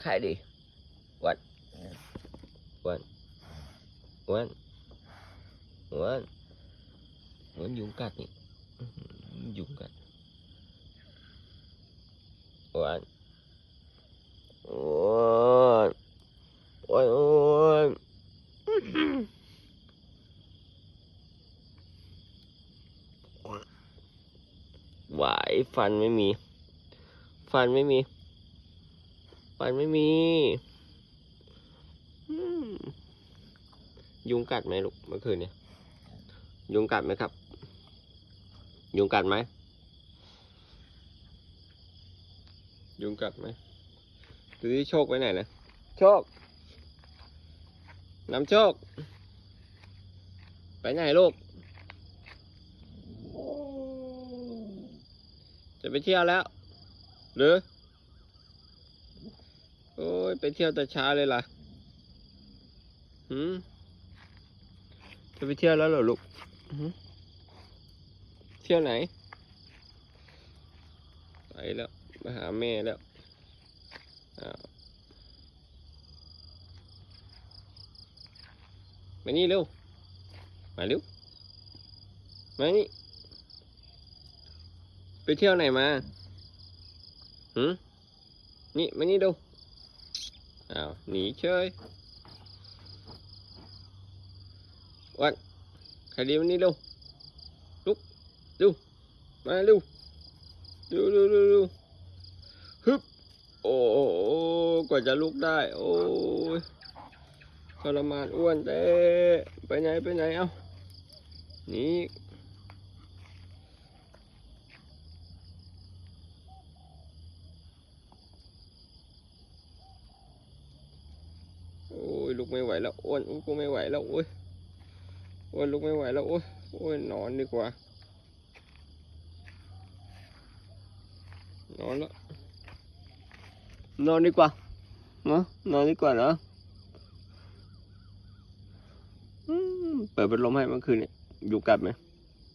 ใครดิวันวันวันวันวันยุงกัดนี่อื้อหือยุงกัดวันวันวันวันหวายฟันไม่มี ฟันไม่มี ฟันไม่มีมยุงกัดไหมลูกเมื่อคืนเนี่ย ยุงกัดไหมครับ ยุงกัดไหมยุงกัดไหมดูที่โชคไปไหนนะ โชค น้ำโชค ไปไหนลูก จะไปเที่ยวแล้ว หรือ โอ้ย ไปเที่ยวแต่เช้าเลยล่ะหืมจะไปเที่ยวแล้วเหรอลูกหืเที่ยวไหน ไปแล้วมาหาแม่แล้วอ้าวมานี่เร็ว มาเร็ว มานี่ ไปเที่ยวไหนมาหืมนี่ มานี่ดู อ้าวหนีเฉยวันใครดีวันนี้เร็วลุกเร็วมาเร็วเร็วเร็วเร็วเร็วฮึบโอ้โหกว่าจะลุกได้ โอ้ยทรมานอ้วนเต้ไปไหนไปไหนเอ้านี ยลุกไม่ไหวแล้วอ้วนกูไม่ไหวแล้วโอ้ยอ้วนลุกไม่ไหวแล้วโอ้ยโอ้ยนอนดีกว่านอนแล้วนอนดีกว่าเนาะนอนดีกว่าเนาะอืมเปิดพัดลมให้เมื่อคืนเนี่ยอยู่กัดไหม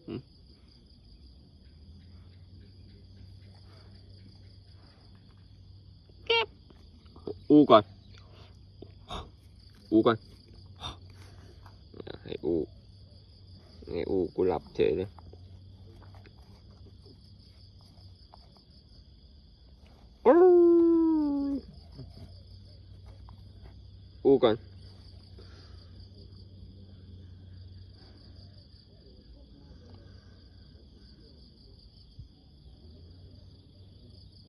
อืมเก็บอูก่อน อูก่อนให้อูให้อูกูห